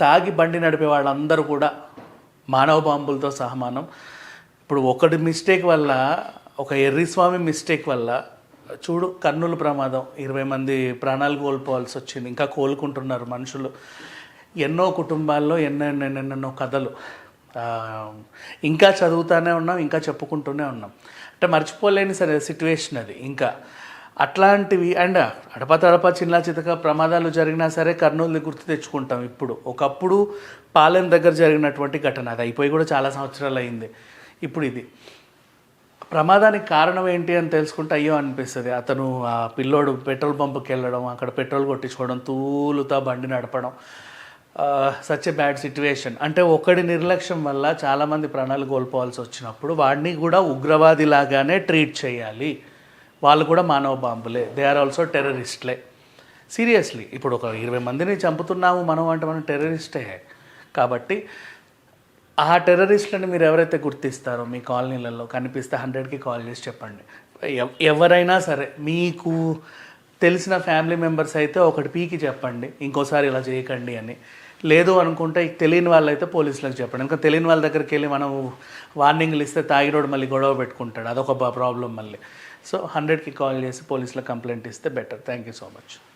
తాగి బండి నడిపే వాళ్ళందరూ కూడా మానవ బాంబులతో సహమానం. ఇప్పుడు ఒకటి మిస్టేక్ వల్ల ఒక ఎర్రిస్వామి మిస్టేక్ వల్ల చూడు కర్నూలు ప్రమాదం. ఇరవై మంది ప్రాణాలు కోల్పోవాల్సి వచ్చింది. ఇంకా కోలుకుంటున్నారు మనుషులు. ఎన్నో కుటుంబాల్లో ఎన్నెన్నెన్నెన్నో కథలు. ఇంకా చదువుతూనే ఉన్నాం ఇంకా చెప్పుకుంటూనే ఉన్నాం. అంటే మర్చిపోలేని సరే సిట్యువేషన్ అది. ఇంకా అట్లాంటివి అండ్ అడప తడప చిన్న చితక ప్రమాదాలు జరిగినా సరే కర్నూలుని గుర్తు తెచ్చుకుంటాం ఇప్పుడు. ఒకప్పుడు పాలెం దగ్గర జరిగినటువంటి ఘటన అది అయిపోయి కూడా చాలా సంవత్సరాలు అయింది. ఇప్పుడు ఇది. ప్రమాదానికి కారణం ఏంటి అని తెలుసుకుంటే అయ్యో అనిపిస్తుంది. అతను ఆ పిల్లోడు పెట్రోల్ పంప్కి వెళ్ళడం అక్కడ పెట్రోల్ కొట్టించుకోవడం తూలుతా బండి నడపడం సచ్ ఎ బ్యాడ్ సిచ్యువేషన్ అంటే ఒకడి నిర్లక్ష్యం వల్ల చాలామంది ప్రాణాలు కోల్పోవాల్సి వచ్చినప్పుడు వాడిని కూడా ఉగ్రవాది లాగానే ట్రీట్ చేయాలి. వాళ్ళు కూడా మానవ బాంబులే దే ఆర్ ఆల్సో టెర్రరిస్ట్లే సీరియస్లీ ఇప్పుడు ఒక ఇరవై మందిని చంపుతున్నాము మనం అంటే మనం టెర్రరిస్టే కాబట్టి ఆ టెర్రరిస్టులను మీరు ఎవరైతే గుర్తిస్తారో మీ కాలనీలలో కనిపిస్తే హండ్రెడ్కి కాల్ చేసి చెప్పండి. ఎవరైనా సరే మీకు తెలిసిన ఫ్యామిలీ మెంబర్స్ అయితే ఒకటి పీకి చెప్పండి ఇంకోసారి ఇలా చేయకండి అని. లేదు అనుకుంటే తెలియని వాళ్ళైతే పోలీసులకు చెప్పండి. ఇంకా తెలియని వాళ్ళ దగ్గరికి వెళ్ళి మనం వార్నింగ్లు ఇస్తే తాగిరోడు మళ్ళీ గొడవ పెట్టుకుంటాడు. అదొక ప్రాబ్లం మళ్ళీ. సో హండ్రెడ్కి కాల్ చేసి పోలీసులకు కంప్లైంట్ ఇస్తే better thank you so much